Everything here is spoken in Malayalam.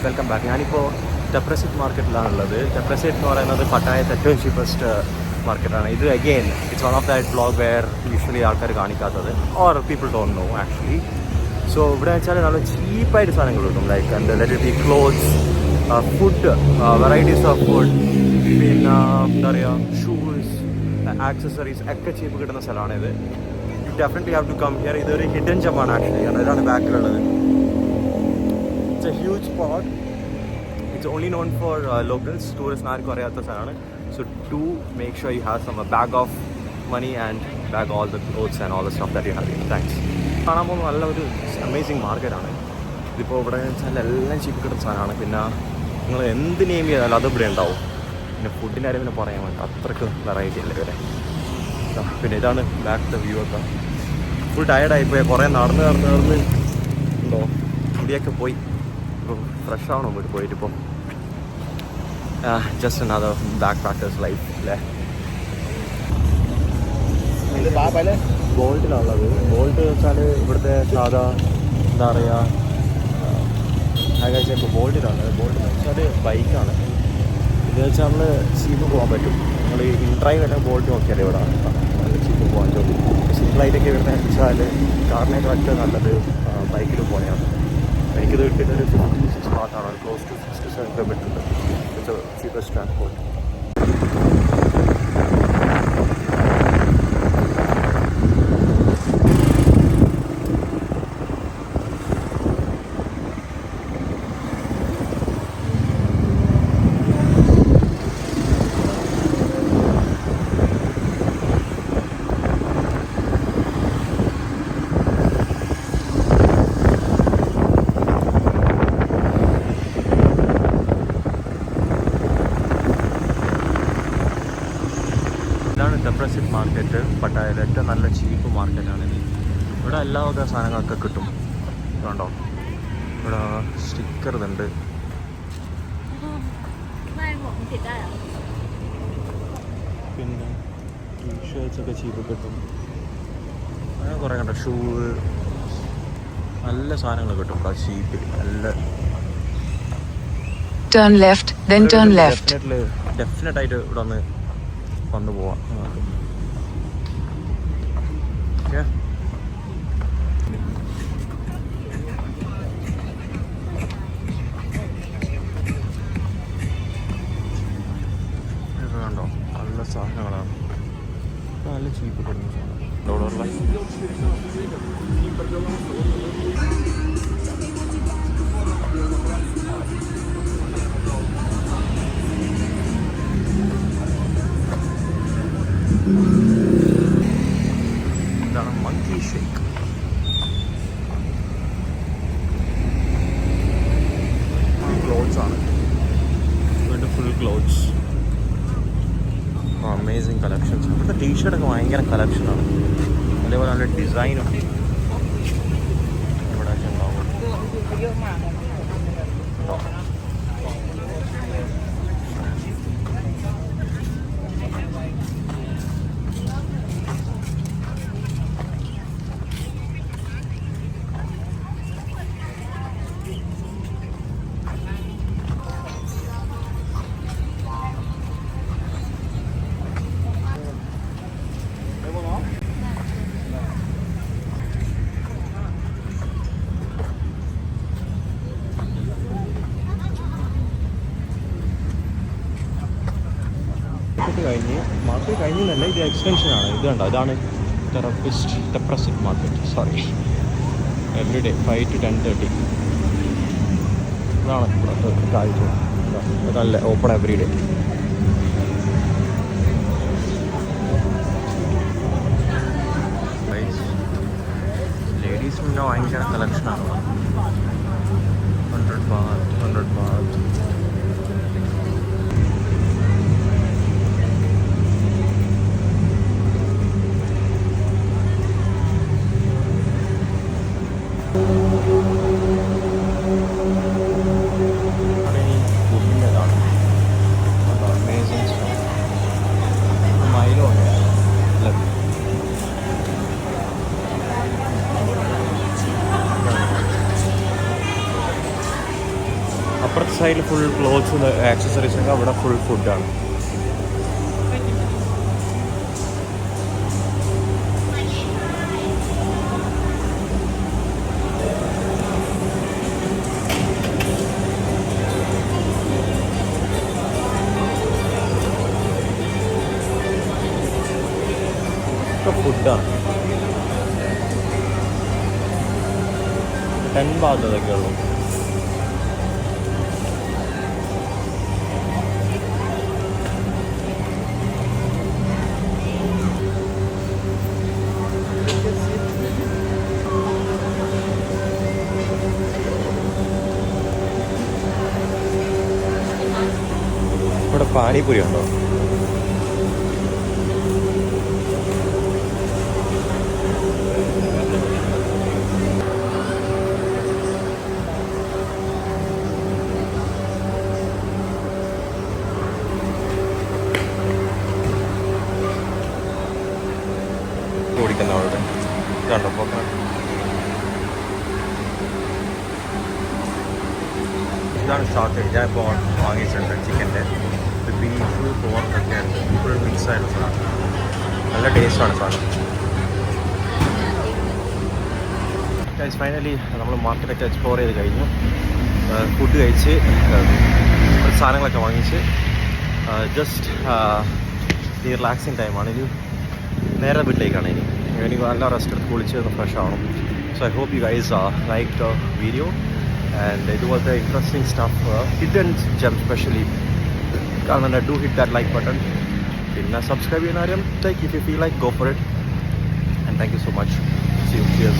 ഗൈസ് വെൽക്കം ബാക്ക് ഞാനിപ്പോൾ ടെപ്രസിറ്റ് മാർക്കറ്റിലാണുള്ളത് ടെപ്രസിറ്റ് എന്ന് പറയുന്നത് പട്ടായത്ത് ഏറ്റവും ചീപ്പസ്റ്റ് മാർക്കറ്റാണ് ഇത് again it's one of that blog where usually ആൾക്കാർ കാണിക്കാത്തത്. Or people don't know actually so ഇവിടെ വെച്ചാൽ നല്ല ചീപ്പായിട്ട് സാധനങ്ങൾ കിട്ടും. ലൈക്ക് എന്താ let be clothes food varieties of food പിന്നെ എന്താ പറയുക ഷൂസ് ആക്സസറീസ് ഒക്കെ ചീപ്പ് കിട്ടുന്ന സ്ഥലമാണ് ഇത് definitely have to come here ഇതൊരു ഹിഡൻ ജമാണ് ആക്ച്വലി ഇതാണ് ബാക്കിലുള്ളത് it's a huge spot it's only known for locals tourist ആർക്കും അറിയാത്ത സ്ഥലമാണ്. So to make sure you have some bag of money and bag all the clothes and all the stuff that you have thanks കാണാൻ പോകുന്ന നല്ല ഒരു അമേസിങ് മാർക്കറ്റാണ് ഇതിപ്പോൾ ഇവിടെ വെച്ചാൽ എല്ലാം ചീപ്പ് കിട്ടുന്ന സാധനമാണ്. പിന്നെ നിങ്ങൾ എന്ത് നെയിം ചെയ്താലും അത് ഇവിടെ ഉണ്ടാവും. പിന്നെ ഫുഡിന്റെ കാര്യം പിന്നെ പറയാൻ വേണ്ട. അത്രയ്ക്ക് വെറൈറ്റി അല്ലേ ഇവരെ? പിന്നെ ഇതാണ് ബാക്ക് വ്യൂ ഒക്കെ. ഫുൾ ടയർഡായി ടയർഡായിപ്പോയി കുറേ നടന്ന് നടന്ന് നടന്ന് ഉണ്ടോ? മുടിയൊക്കെ പോയി. ഇപ്പോൾ ഫ്രഷ് ആവണം വീട്ടിൽ പോയിട്ട് ഇപ്പം just another backpackers life അല്ലേ ഇത് ബോൾട്ട് വെച്ചാൽ ഇവിടുത്തെ സാധാ എന്താ പറയുക ആകാശം ഇപ്പോൾ ബോൾഡിലാണ് ബോൾഡ് വെച്ചാൽ ബൈക്കാണ്. ഇത് വെച്ചാൽ നമ്മൾ ചീപ്പ് പോകാൻ പറ്റും. നമ്മൾ ഇൻട്രൈവ് വരെ ബോൾട്ട് നോക്കിയാൽ ഇവിടെ നല്ല ചീപ്പ് പോകാൻ ചോദിക്കും സിംഗിളായിട്ടൊക്കെ ഇവിടെ വെച്ചാൽ കാറിനേക്കാളൊക്കെ നല്ലത് ബൈക്കിൽ പോയാണ് എനിക്കിത് കിട്ടിയത് ഒരു ഫിഫ്റ്റി സിക്സ് മാർക്കാണ് close to six to seven kilometre ഉണ്ട് ഇറ്റ്സ് ചീപ്പസ്റ്റ് ട്രാൻസ്പോർട്ട് ഇതാണ് മാർക്കറ്റ് പട്ടായയിൽ ഏറ്റവും നല്ല ചീപ്പ് മാർക്കറ്റാണ് ഇത്. ഇവിടെ എല്ലാ വക സാധനങ്ങളൊക്കെ കിട്ടും. കണ്ടോ? ഇവിടെ സ്റ്റിക്കർ ഇതുണ്ട്. പിന്നെ ടീഷർട്സ് ഒക്കെ ചീപ്പ് കിട്ടും. അങ്ങനെ കുറേ കണ്ടോ? ഷൂ നല്ല സാധനങ്ങൾ കിട്ടും ഇവിടെ ചീപ്പിൽ നല്ല Turn left, then turn left. Definite ആയിട്ട് ഇവിടെ ഒന്ന് വന്നു പോവാം. നമുക്ക്. ഇത് കണ്ടോ? നല്ല സാധനങ്ങളാണ്. നല്ല ചീപ്പ് കൊടുക്കുന്ന സാധനം. ഇതാണ് മങ്കി ഷേക്ക് ക്ലോത്ത്സ് ആണ് വീണ്ടും ഫുൾ ക്ലോത്ത്സ് അമേസിങ് കളക്ഷൻസ് ഇവിടുത്തെ ടീഷർട്ടൊക്കെ ഭയങ്കര കളക്ഷനാണ് അതേപോലെ നല്ല ഡിസൈനും ഇവിടെ ഉണ്ടാവും ഉണ്ടോ? മാർക്കറ്റ് കഴിഞ്ഞ് മാർക്കറ്റ് കഴിഞ്ഞല്ല ഇത് എക്സ്റ്റൻഷനാണ് ഇത് കണ്ടോ? ഇതാണ് Thepprasit Thepprasit market sorry every day five to ten thirty ഇതാണ് കാഴ്ച. നല്ല ഓപ്പൺ എവറി ഡേ സൈഡിൽ ഫുൾ ക്ലോത്ത്സ് ആക്സസറീസ് ഒക്കെ അവിടെ ഫുൾ ഫുഡാണ് ഫുഡാണ് ടെൻ ഭാഗത്തൊക്കെ ഉള്ളൂ. പാനിപൂരി ഉണ്ടോ ഓടിക്കുന്ന അവിടെ കണ്ടപ്പോൾ ഇതാണ് ഷോർട്ട്. ഞാനിപ്പോൾ വാങ്ങിയിട്ടുണ്ട് ചിക്കന്റെ. ബീഫ് പോർക്കൊക്കെ ഫുൾ മിക്സ് ആയിട്ടുള്ള സാധനം. നല്ല ടേസ്റ്റാണ് സാധനം. ഗൈസ് ഫൈനലി നമ്മൾ മാർക്കറ്റൊക്കെ എക്സ്പ്ലോർ ചെയ്ത് കഴിഞ്ഞു. ഫുഡ് കഴിച്ച് സാധനങ്ങളൊക്കെ വാങ്ങിച്ച് ജസ്റ്റ് ഈ റിലാക്സിങ് ടൈമാണ് ഇനി നേരെ വീട്ടിലേക്കാണ് ഇനി. എനിക്ക് നല്ല റെസ്റ്റ് എടുത്ത് കുളിച്ച് ഒന്ന് ഫ്രഷ് ആവണം. So I hope you guys like the video and ഇതുപോലത്തെ interesting stuff hidden gem specially കാരണം do hit that like button പിന്നെ സബ്സ്ക്രൈബ് ചെയ്യുന്ന കാര്യം like if you feel like go for it and thank you so much see you